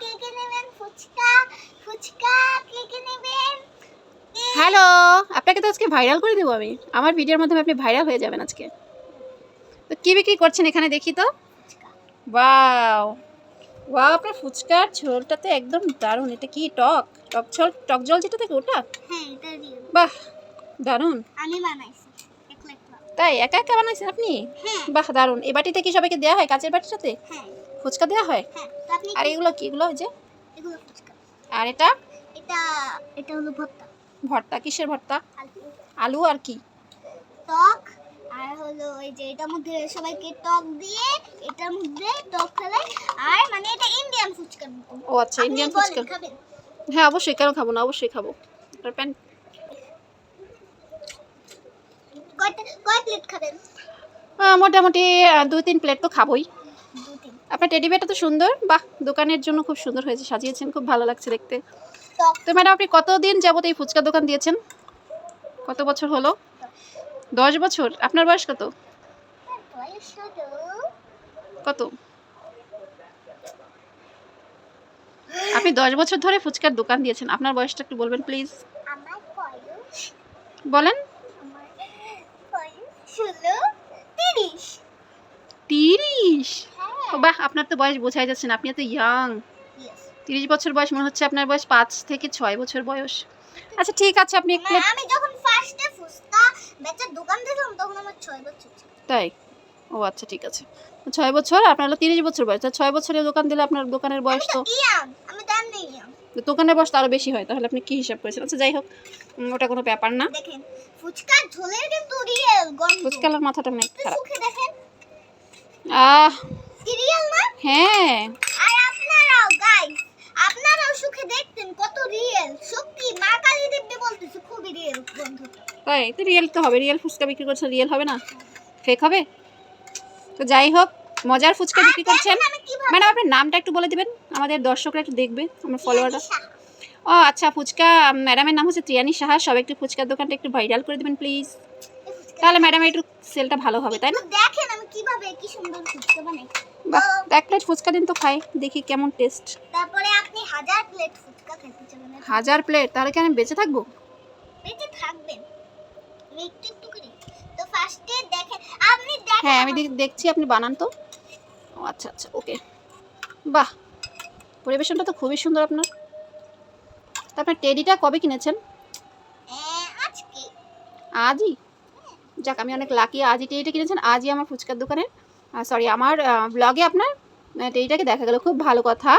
কে কে নেবেন? ফুচকা? ফুচকা কে কে? নেবেন হ্যালো আপনাকে তো আজকে ভাইরাল করে দেবো আমি। আমার ভিডিওর মাধ্যমে আপনি ভাইরাল হয়ে যাবেন আজকে। তো কী বিক্রি করছেন এখানে দেখি তো? ওয়াও। ওয়াও আপনার ফুচকার ঝোলটা তো একদম দারুণ। এটা কি টক? টক ঝোল? টক জল যেটা থাকে ওটা? হ্যাঁ বাহ দারুণ। আমি বানাইছি। তাই একা একা বানাইছেন আপনি? হ্যাঁ। বাহ দারুণ। এই বাটিতে কি সবাইকে দেওয়া হয় কাচের বাটির সাথে? হ্যাঁ। ফুচকা দেওয়া হয়? হ্যাঁ আর এগুলো কি? এগুলো যে? আর এটা? এটা এটা হলো ভর্তা। ভর্তা? কিসের ভর্তা? আলু। আর কি? টক আর হলো ওই যে এটার মধ্যে সবাইকে টক দিয়ে এটার মধ্যে টক ফেলে আর মানে এটা ইন্ডিয়ান ফুচকা। ও আচ্ছা ইন্ডিয়ান ফুচকা। হ্যাঁ অবশ্যই কেন খাব না? অবশ্যই খাব। প্যান্ট কয়টা কয় প্লেট খাবেন? মোটামুটি দুই তিন প্লেট তো খাবোই। আপনার টেডি বেটা তো সুন্দর। বাহ দোকানের জন্য খুব সুন্দর হয়েছে সাজিয়েছেন খুব ভালো লাগছে দেখতে। তো ম্যাডাম আপনি কতদিন যাবত এই ফুচকা দোকান দিয়েছেন? কত বছর হলো? দশ বছর? আপনার বয়স কত? বয়স কত? আপনি দশ বছর ধরে ফুচকার দোকান দিয়েছেন আপনার বয়সটা একটু বলবেন প্লিজ বলেন। তিরিশ। তিরিশ? বাহ আপনার তো বয়স বোঝাই যাচ্ছে না আপনি এত ইয়াং তিরিশ বছর বয়স মনে হচ্ছে আপনার বয়স পাঁচ থেকে ছয় বছর বয়স। আচ্ছা ঠিক আছে আপনি মানে আমি যখন ফার্স্টে ফুচকা বেচার দোকান দিলাম তখন আমার ছয় বছর তাই? ও আচ্ছা ঠিক আছে। ছয় বছর আপনার হলো তিরিশ বছর বয়স। তা ছয় বছরের দোকান দিলে আপনার দোকানের বয়স তো আমি দাম নেই দোকানের বয়স তো আরও বেশি হয় তাহলে আপনি কি হিসাব করেছেন? আচ্ছা যাই হোক ওটা কোনো ব্যাপার না। দেখেন ফুচকার ঝোলের কিন্তু রিয়েল গন্ধ। ফুচকালার মাথাটা অনেক খারাপ। দেখেন। আহ হ্যাঁ। আর আপনারাও গাইস আপনারাও সুখে দেখতেন কত রিয়েল সত্যি মা কালী দিব্যি বলতেছে খুবই রিয়েল বন্ধুটা। তাই তো রিয়েল তো হবে রিয়েল ফুচকা বিক্রি করছেন রিয়েল হবে না? ফেক হবে? তো যাই হোক মজার ফুচকা বিক্রি করছেন? ম্যাডাম আপনার নামটা একটু বলে দিবেন? আমাদের দর্শকরা একটু দেখবে আমার ফলোয়াররা ও আচ্ছা ফুচকা ম্যাডামের নাম হচ্ছে ত্রিয়ানি সাহা। সব একটু ফুচকার দোকানটা একটু ভাইরাল করে দেবেন প্লিজ তাহলে ম্যাডাম একটু সেলটা ভালো হবে তাই না? দেখেন আমি কীভাবে কি সুন্দর ফুচকা বানাই। বাহ এক প্লেট ফুচকা দিন তো খাই দেখি কেমন টেস্ট তারপরে আপনি হাজার প্লেট ফুচকা খেতে চাবেন হাজার প্লেট তাহলে কি আমি বেঁচে থাকব? বেঁচে থাকবেন। একটু একটু করে। তো ফার্স্টে দেখেন আপনি দেখেন হ্যাঁ আমি দেখ- দেখছি আপনি বানান তো। ও আচ্ছা আচ্ছা ওকে বাহ! পরিবেশনটা তো খুবই সুন্দর আপনার। তা আপনার টেডিটা কবে কিনেছেন? হ্যাঁ, আজকে। আজই? যাক আমি অনেক লাকি আজই টেডিটা কিনেছেন আজই আমার ফুচকার দোকানে সরি আমার ব্লগে আপনার আহ, টেডিটাকে দেখা গেল খুব ভালো কথা।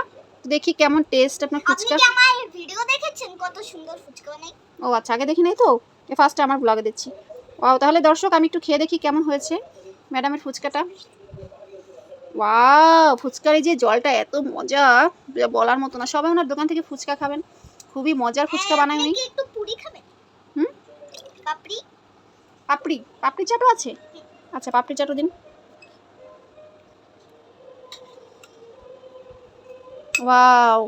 দেখি কেমন টেস্ট আপনার আপনি ফুচকা। আমার ভিডিও দেখেছেন? কত সুন্দর ফুচকা বানাই। ও আচ্ছা আগে দেখি নাই তো? এ ফার্স্টে আমার ব্লগে দিচ্ছি ও তাহলে দর্শক আমি একটু খেয়ে দেখি কেমন হয়েছে ম্যাডামের ফুচকাটা। ওয়াও ফুচকার এই যে জলটা এত মজা বলার মতো না। সবাই ওনার দোকান থেকে ফুচকা খাবেন। খুবই মজার ফুচকা বানায় উনি একটু পুরি খাবেন? হুম? পাপড়ি পাপড়ি পাপড়ি চাটও আছে? আচ্ছা পাপড়ি চাটও দিন। ওয়াও।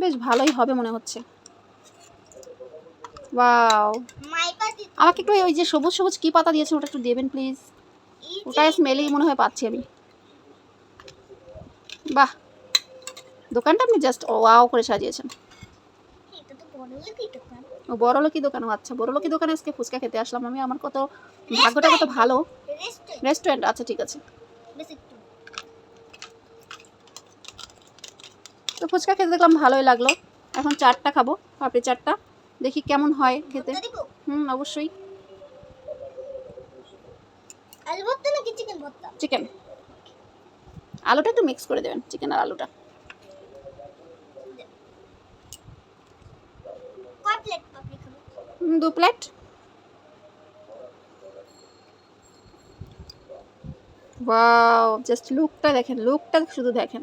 বেশ ভালোই হবে মনে হচ্ছে। ওয়াও। আমাকে একটু ওই যে সবুজ সবুজ কি পাতা দিয়েছেন, ওটা একটু দেবেন প্লিজ। ওটা স্মেলেই মনে হয় পাচ্ছি আমি। বাহ! দোকানটা আপনি জাস্ট ওয়াও করে সাজিয়েছেন। এটা তো বড় দোকান ও বড় লোকি দোকান আচ্ছা বড় লোকি দোকানে আজকে ফুচকা খেতে আসলাম আমি। আমার কত ভাগ্যটা কত ভালো? রেস্টুরেন্ট আচ্ছা ঠিক আছে। তো ফুচকা খেতে দেখলাম ভালোই লাগল। এখন চারটা খাব পাপড়ি চারটা দেখি কেমন হয় খেতে। হুম অবশ্যই। চিকেন আলুটা একটু মিক্স করে দেবেন চিকেন আর আলুটা কয় প্লেট পাপড়ি খাবেন হুম, দু প্লেট। ওয়াও জাস্ট লুকটা দেখেন লুকটা শুধু দেখেন।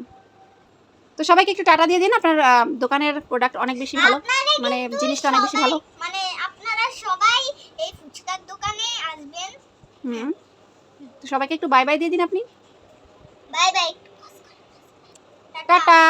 তো সবাইকে একটু টাটা দিয়ে দিন আপনার দোকানের প্রোডাক্ট অনেক বেশি ভালো। মানে জিনিসটা অনেক বেশি ভালো। মানে আপনারা সবাই এই ফুচকার দোকানে আসবেন। হুম। তো সবাইকে একটু বাই বাই দিয়ে দিন আপনি। Bye bye tata.